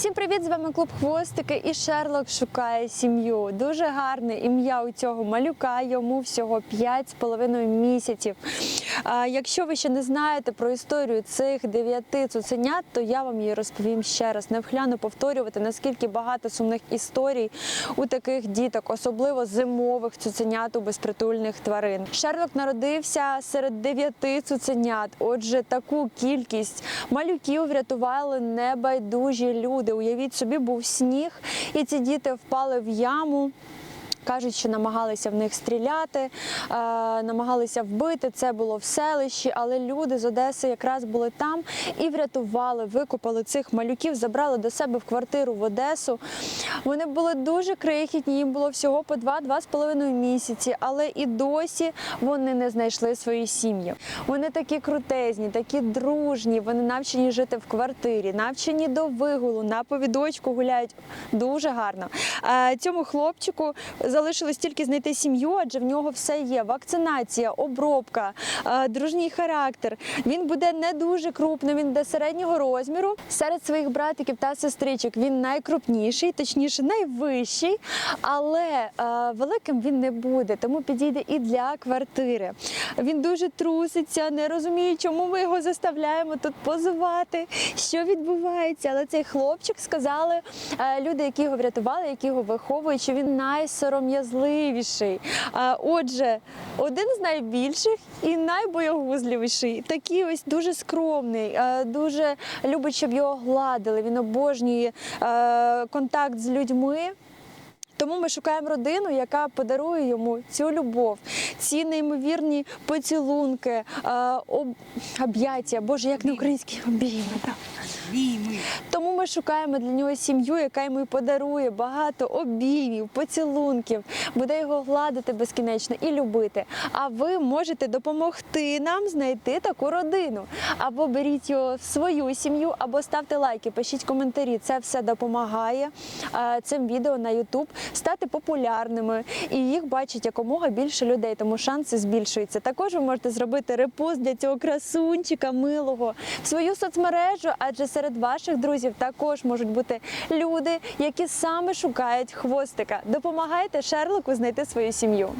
Всім привіт! З вами клуб Хвостики і Шерлок шукає сім'ю. Дуже гарне ім'я у цього малюка. Йому всього 5,5 місяців. Якщо ви ще не знаєте про історію цих дев'яти цуценят, то я вам її розповім ще раз. Не вхляну повторювати, наскільки багато сумних історій у таких діток, особливо зимових цуценят у безпритульних тварин. Шерлок народився серед дев'яти цуценят. Отже, таку кількість малюків врятували небайдужі люди. Уявіть собі, був сніг, і ці діти впали в яму. Кажуть, що намагалися в них стріляти, е, намагалися вбити. Це було в селищі, але люди з Одеси якраз були там і врятували, викопали цих малюків, забрали до себе в квартиру в Одесу. Вони були дуже крихітні, їм було всього по 2-2,5 місяці, але і досі вони не знайшли свої сім'ї. Вони такі крутезні, такі дружні. Вони навчені жити в квартирі, навчені до вигулу, на повідочку гуляють дуже гарно. Е, Цьому хлопчику залишилось тільки знайти сім'ю, адже в нього все є: вакцинація, обробка, е, дружній характер. Він буде не дуже крупним, він буде середнього розміру. Серед своїх братиків та сестричок він найкрупніший, точніше, найвищий, але е, великим він не буде, тому підійде і для квартири. Він дуже труситься, не розуміє, чому ми його заставляємо тут позувати, що відбувається. Але цей хлопчик сказали е, люди, які його врятували, які його виховують, що він найсором'язливіший. Е, Отже, один з найбільших і найбоягузливіший. Такий ось дуже скромний, дуже любить, щоб його гладили. Він обожнює контакт з людьми. Тому ми шукаємо родину, яка подарує йому цю любов, ці неймовірні поцілунки, е, об- об'яття, боже, як на українській обійми. Тому ми шукаємо для нього сім'ю, яка йому подарує багато обіймів, поцілунків, буде його гладити безкінечно і любити. А ви можете допомогти нам знайти таку родину. Або беріть його в свою сім'ю, або ставте лайки, пишіть коментарі. Це все допомагає е, цим відео на YouTube стати популярними і їх бачить якомога більше людей, тому шанси збільшуються. Також ви можете зробити репост для цього красунчика милого в свою соцмережу, адже серед ваших друзів також можуть бути люди, які саме шукають хвостика. Допомагайте Шерлоку знайти свою сім'ю.